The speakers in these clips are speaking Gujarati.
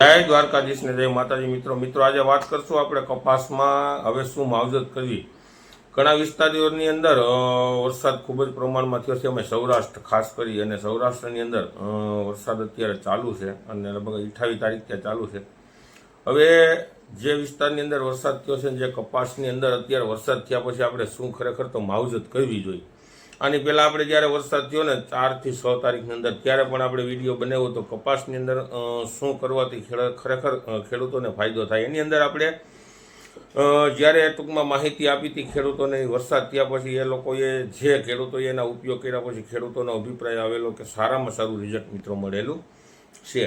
જય દ્વારકાધીશને જય માતાજી. મિત્રો મિત્રો, આજે વાત કરશું આપણે કપાસમાં. હવે શું માવજત કરવી? ઘણા વિસ્તારોની અંદર વરસાદ ખૂબ જ પ્રમાણમાં થયો છે. અમે સૌરાષ્ટ્ર, ખાસ કરી અને સૌરાષ્ટ્રની અંદર વરસાદ અત્યારે ચાલુ છે અને લગભગ અઠાવીસ તારીખ ત્યાં ચાલુ છે. હવે જે વિસ્તારની અંદર વરસાદ થયો છે જે કપાસની અંદર અત્યારે વરસાદ થયા પછી આપણે શું ખરેખર તો માવજત કરવી જોઈએ? આની પહેલાં આપણે જ્યારે વરસાદ થયો ને ચારથી છ તારીખની અંદર, ત્યારે પણ આપણે વીડિયો બનાવ્યો તો કપાસની અંદર શું કરવાથી ખરેખર ખેડૂતોને ફાયદો થાય. એની અંદર આપણે જ્યારે ટૂંકમાં માહિતી આપી હતી ખેડૂતોને, વરસાદ થયા પછી એ લોકોએ જે ખેડૂતોએ એના ઉપયોગ કર્યા પછી ખેડૂતોનો અભિપ્રાય આવેલો કે સારામાં સારું રિઝલ્ટ મિત્રો મળેલું છે.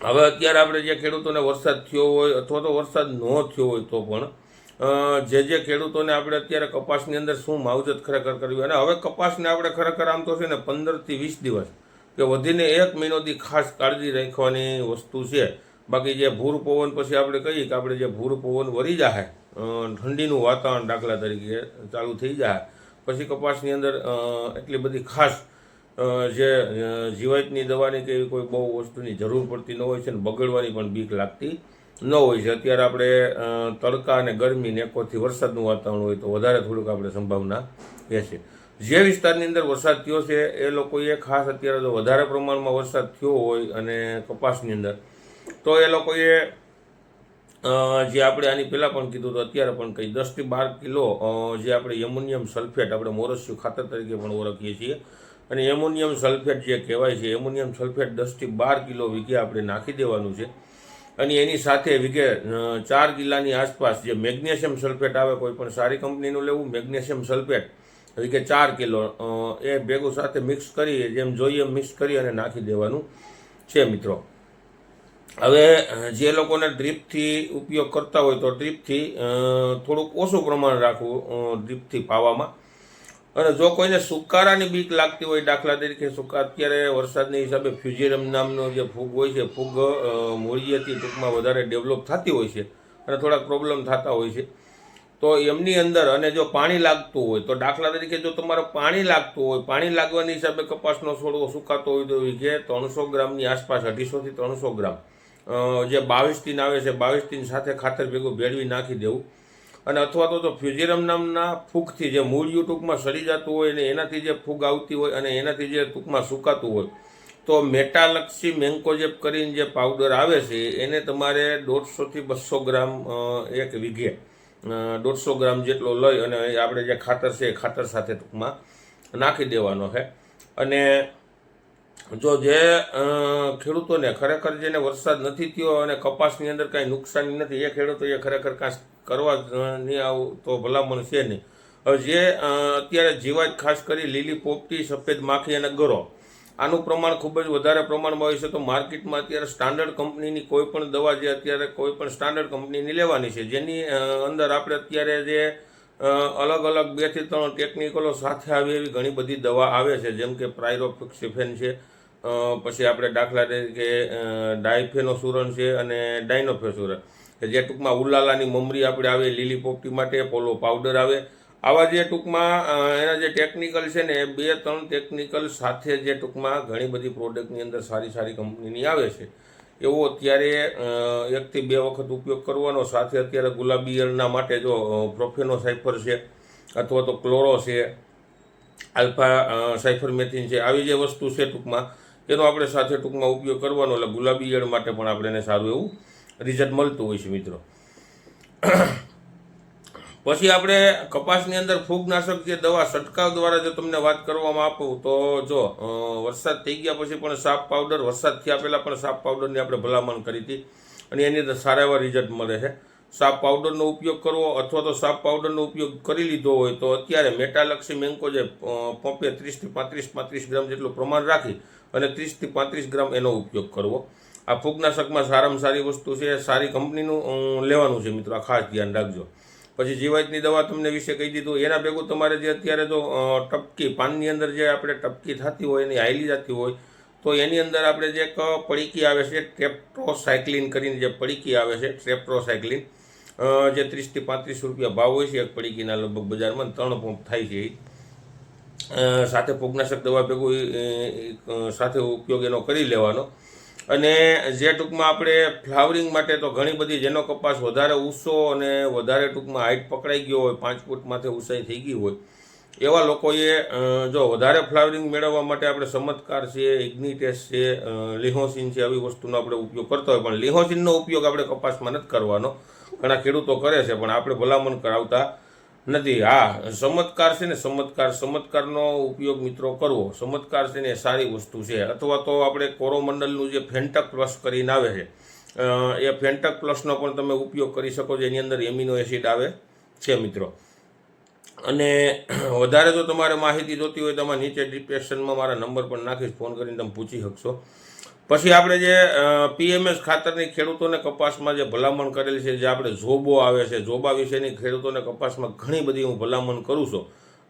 હવે અત્યારે આપણે જે ખેડૂતોને વરસાદ થયો હોય અથવા તો વરસાદ ન થયો હોય તો પણ જે જે ખેડૂતોને આપણે અત્યારે કપાસની અંદર શું માવજત ખરેખર કરવી? અને હવે કપાસને આપણે ખરેખર આમ તો છે ને પંદરથી વીસ દિવસ કે વધીને એક મહિનોથી ખાસ કાળજી રાખવાની વસ્તુ છે. બાકી જે ભૂર પવન પછી આપણે કહીએ કે આપણે જે ભૂર પવન વરી જાય ઠંડીનું વાતાવરણ દાખલા તરીકે ચાલુ થઈ જાય પછી કપાસની અંદર એટલી બધી ખાસ જે જીવાતની દવાની કે એવી કોઈ બહુ વસ્તુની જરૂર પડતી ન હોય છે ને બગડવાની પણ બીક લાગતી ન હોય છે. અત્યારે આપણે તડકા અને ગરમી ને એકોથી વરસાદનું વાતાવરણ હોય તો વધારે થોડુંક આપણે સંભાવના રહેશે. જે વિસ્તારની અંદર વરસાદ થયો છે, એ લોકોએ ખાસ અત્યારે જો વધારે પ્રમાણમાં વરસાદ થયો હોય અને કપાસની અંદર, તો એ લોકોએ જે આપણે આની પહેલાં પણ કીધું તો અત્યારે પણ કંઈ દસથી બાર કિલો જે આપણે એમોનિયમ સલ્ફેટ આપણે મોરસ્યુ ખાતર તરીકે પણ ઓળખીએ છીએ. અને એમોનિયમ સલ્ફેટ જે કહેવાય છે, એમોનિયમ સલ્ફેટ દસથી બાર કિલો વીઘે આપણે નાખી દેવાનું છે. અને એની સાથે વિગે ચાર કિલ્લાની આસપાસ જે મેગ્નેશિયમ સલ્ફેટ આવે, કોઈ પણ સારી કંપનીનું લેવું, મેગ્નેશિયમ સલ્ફેટ વિગે ચાર કિલો એ ભેગું સાથે મિક્સ કરી, જેમ જોઈએ મિક્સ કરી અને નાખી દેવાનું છે મિત્રો. હવે જે લોકોને ડ્રીપથી ઉપયોગ કરતા હોય તો ડ્રીપથી થોડુંક ઓછું પ્રમાણ રાખવું ડ્રીપથી પાવામાં. અને જો કોઈને સુકારાની બીક લાગતી હોય દાખલા તરીકે સુકા અત્યારે વરસાદના હિસાબે ફ્યુઝેરમ નામનો જે ફૂગ હોય છે, ફૂગ મૂળિયેથી ટૂંકમાં વધારે ડેવલપ થતી હોય છે અને થોડાક પ્રોબ્લેમ થતા હોય છે. તો એમની અંદર અને જો પાણી લાગતું હોય, તો દાખલા તરીકે જો તમારે પાણી લાગતું હોય, પાણી લાગવાની હિસાબે કપાસનો છોડવો સુકાતો હોય તો જે ત્રણસો ગ્રામની આસપાસ અઢીસોથી ત્રણસો ગ્રામ જે બાવીસ ટીન આવે છે બાવીસ ટીન સાથે ખાતર ભેગું ભેળવી નાખી દેવું. અને અથવા તો ફ્યુઝેરમ નામના ફૂગથી જે મૂળિયું ટૂંકમાં સડી જતું હોય ને એનાથી જે ફૂગ આવતી હોય અને એનાથી જે ટૂંકમાં સુકાતું હોય, તો મેટાલક્સી મેન્કોજેપ કરીને જે પાવડર આવે છે, એને તમારે દોઢસોથી બસો ગ્રામ એક વીઘે દોઢસો ગ્રામ જેટલો લઈ અને આપણે જે ખાતર છે એ ખાતર સાથે ટૂંકમાં નાખી દેવાનો છે. અને જો જે ખેડૂતોને ખરેખર જેને વરસાદ નથી થયો અને કપાસની અંદર કાંઈ નુકસાની નથી, એ ખેડૂતોએ ખરેખર કાંઈ કરવા જ નહીં આવું તો ભલામણ છે નહીં. હવે જે અત્યારે જીવાત ખાસ કરી લીલી પોપટી, સફેદ માખી અને ગરો, આનું પ્રમાણ ખૂબ જ વધારે પ્રમાણમાં હોય છે, તો માર્કેટમાં અત્યારે સ્ટાન્ડર્ડ કંપનીની કોઈ પણ દવા જે અત્યારે કોઈ પણ સ્ટાન્ડર્ડ કંપનીની લેવાની છે, જેની અંદર આપણે અત્યારે જે અલગ અલગ બેથી ત્રણ ટેકનિકલો સાથે આવી એવી ઘણી બધી દવા આવે છે, જેમ કે પ્રાયરોફિક્સિફેન છે પછી આપણે દાખલા તરીકે ડાયફેનોસુરન છે અને ડાયનોફેસુરન. કે જે ટૂંકમાં ઉલાલાની મમરી આપણે આવે, લીલી પોપટી માટે પોલો પાવડર આવે. આવા જે ટૂંકમાં એના જે ટેકનિકલ છે ને, એ બે ત્રણ ટેકનિકલ સાથે જે ટૂંકમાં ઘણી બધી પ્રોડક્ટની અંદર સારી સારી કંપનીની આવે છે. એવો અત્યારે એકથી બે વખત ઉપયોગ કરવાનો, સાથે અત્યારે ગુલાબી ઈયળના માટે જો પ્રોફેનો સાઇફર છે, અથવા તો ક્લોરો છે, આલ્ફા સાઇફર સાયફરમેથિન છે, આવી જે વસ્તુ છે ટૂંકમાં એનો આપણે સાથે ટૂંકમાં ઉપયોગ કરવાનો, એટલે ગુલાબી ઈયળ માટે પણ આપણે એને સારું એવું રિઝલ્ટ મળતું હોય છે મિત્રો. પછી આપણે કપાસની અંદર ફૂગનાશક જે દવા છંટકાવ દ્વારા જો તમને વાત કરવામાં આપું તો જો વરસાદ થઈ ગયા પછી પણ સાપ પાવડર વરસાદ થયા પહેલાં પણ સાપ પાવડરની આપણે ભલામણ કરી હતી. અને એની અંદર સારા એવા રિઝલ્ટ મળે છે. સાપ પાવડરનો ઉપયોગ કરવો અથવા તો સાપ પાવડરનો ઉપયોગ કરી લીધો હોય તો અત્યારે મેટાલક્ષી મેન્કો જે પંપે ત્રીસથી પાંત્રીસ પાંત્રીસ ગ્રામ જેટલું પ્રમાણ રાખી અને ત્રીસથી પાંત્રીસ ગ્રામ એનો ઉપયોગ કરવો. આ ફૂગનાશકમાં સારામાં સારી વસ્તુ છે સારી કંપનીનું લેવાનું છે મિત્રો આ ખાસ ધ્યાન રાખજો. પછી જીવાતની દવા તમને વિશે કહી દીધું. એના ભેગું તમારે જે અત્યારે જો ટપકી પાનની અંદર જે આપણે ટપકી થતી હોય એની હાઈલી જતી હોય તો એની અંદર આપણે જે એક પડીકી આવે છે ટ્રેપ્ટોસાયક્લિન કરીને જે પડીકી આવે છે ટ્રેપ્ટોસાયક્લિન. અ, જે ત્રીસથી પાંત્રીસ રૂપિયા ભાવ હોય છે, એક પડીકીના લગભગ બજારમાં ત્રણ પંપ થાય છે. સાથે ફૂગનાશક દવા ભેગું સાથે ઉપયોગ એનો કરી લેવાનો. અને જે ટૂંકમાં આપણે ફ્લાવરિંગ માટે તો ઘણી બધી જેનો કપાસ વધારે ઊંચો અને વધારે ટૂંકમાં હાઈટ પકડાઈ ગયો હોય, પાંચ ફૂટમાંથી માથે ઊંચાઈ થઈ ગઈ હોય, એવા લોકોએ જો વધારે ફ્લાવરિંગ મેળવવા માટે આપણે ચમત્કાર છે, ઇગ્નિટેસ છે લિહોસિન છે, આવી વસ્તુનો આપણે ઉપયોગ કરતા હોય, પણ લિહોસિનનો ઉપયોગ આપણે કપાસમાં નથી કરવાનો. ઘણા ખેડૂતો કરે છે, પણ આપણે ભલામણ કરાવતા નથી. હા, ચમત્કાર છે ને ચમત્કાર. ચમત્કારનો ઉપયોગ મિત્રો કરવો. ચમત્કાર છે ને એ સારી વસ્તુ છે. અથવા તો આપણે કોરોમંડલનું જે ફેન્ટક પ્લસ કરીને આવે છે એ ફેન્ટક પ્લસનો પણ તમે ઉપયોગ કરી શકો છો. એની અંદર એમિનો એસિડ આવે છે મિત્રો. અને વધારે જો તમારે માહિતી જોતી હોય તો નીચે ડિસ્ક્રિપ્શનમાં મારા નંબર પણ નાખીશ. ફોન કરીને તમે પૂછી શકશો. પછી આપણે જે પીએમએસ ખાતરની ખેડૂતોને કપાસમાં જે ભલામણ કરેલી છે, જે આપણે જોબો આવે છે જોબા વિશેની ખેડૂતોને કપાસમાં ઘણી બધી હું ભલામણ કરું છું.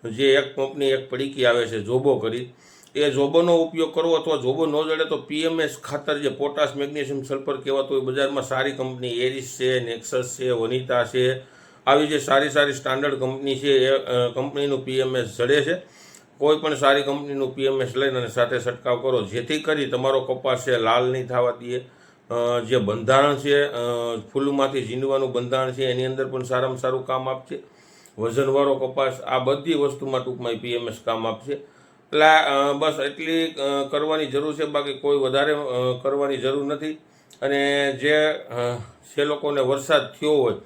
જે એક કંપની એક પડીકી આવે છે જોબો કરી. એ જોબોનો ઉપયોગ કરવો અથવા જોબો ન જડે તો પીએમએસ ખાતર જે પોટાશ, મેગ્નેશિયમ, સલ્ફર કહેવાતું હોય બજારમાં સારી કંપની, એરિસ છે, નેક્સસ છે, વનિતા છે. આવી જે સારી સારી સ્ટાન્ડર્ડ કંપની છે, એ કંપનીનું પીએમએસ જડે છે. કોઈ પણ સારી કંપનીનું પીએમએસ લઈને અને સાથે છંટકાવ કરો. જેથી કરી તમારો કપાસ છે, લાલ નહીં થવા દઈએ. જે બંધારણ છે ફૂલમાંથી ઝીંડવાનું બંધારણ છે, એની અંદર પણ સારામાં સારું કામ આપશે. વજનવાળો કપાસ, આ બધી વસ્તુમાં ટૂંકમાં પીએમએસ કામ આપશે. એટલે બસ એટલી કરવાની જરૂર છે. બાકી કોઈ વધારે કરવાની જરૂર નથી. અને જે જે લોકોને વરસાદ થયો હોય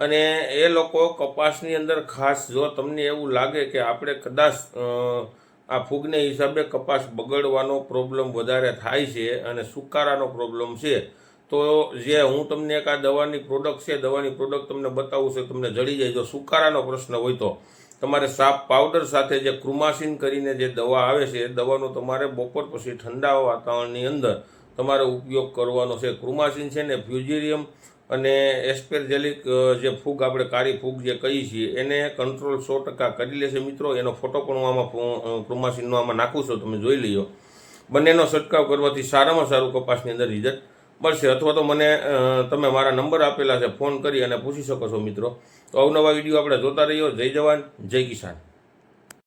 અને એ લોકો કપાસની અંદર ખાસ જો તમને એવું લાગે કે આપણે કદાચ આ ફૂગને હિસાબે કપાસ બગડવાનો પ્રોબ્લેમ વધારે થાય છે અને સુકારાનો પ્રોબ્લેમ છે, તો જે હું તમને એક આ દવાની પ્રોડક્ટ છે, દવાની પ્રોડક્ટ તમને બતાવું છે તમને જડી જાય. જો સુકારાનો પ્રશ્ન હોય તો તમારે સાપ પાવડર સાથે જે ક્રુમાસીન કરીને જે દવા આવે છે, એ દવાનો તમારે બપોર પછી ઠંડા વાતાવરણની અંદર તમારે ઉપયોગ કરવાનો છે. ક્રુમાસીન છે ને ફ્યુઝિરિયમ અને એસ્પેરજેલિક જે ફૂગ આપણે કાળી ફૂગ જે કહીએ છીએ, એને કંટ્રોલ સો ટકા કરી લેશે. મિત્રો, એનો ફોટો પણ હું આમાં ફો- આમાં નાખું છું, તમે જોઈ લઈઓ બંનેનો છંટકાવ કરવાથી સારામાં સારું કપાસની અંદર રિઝલ્ટ મળશે. અથવા તો મને તમે મારા નંબર આપેલા છે, ફોન કરી અને પૂછી શકો છો, મિત્રો. તો અવનવા વીડિયો આપણે જોતા રહ્યો જય જવાન, જય કિસાન.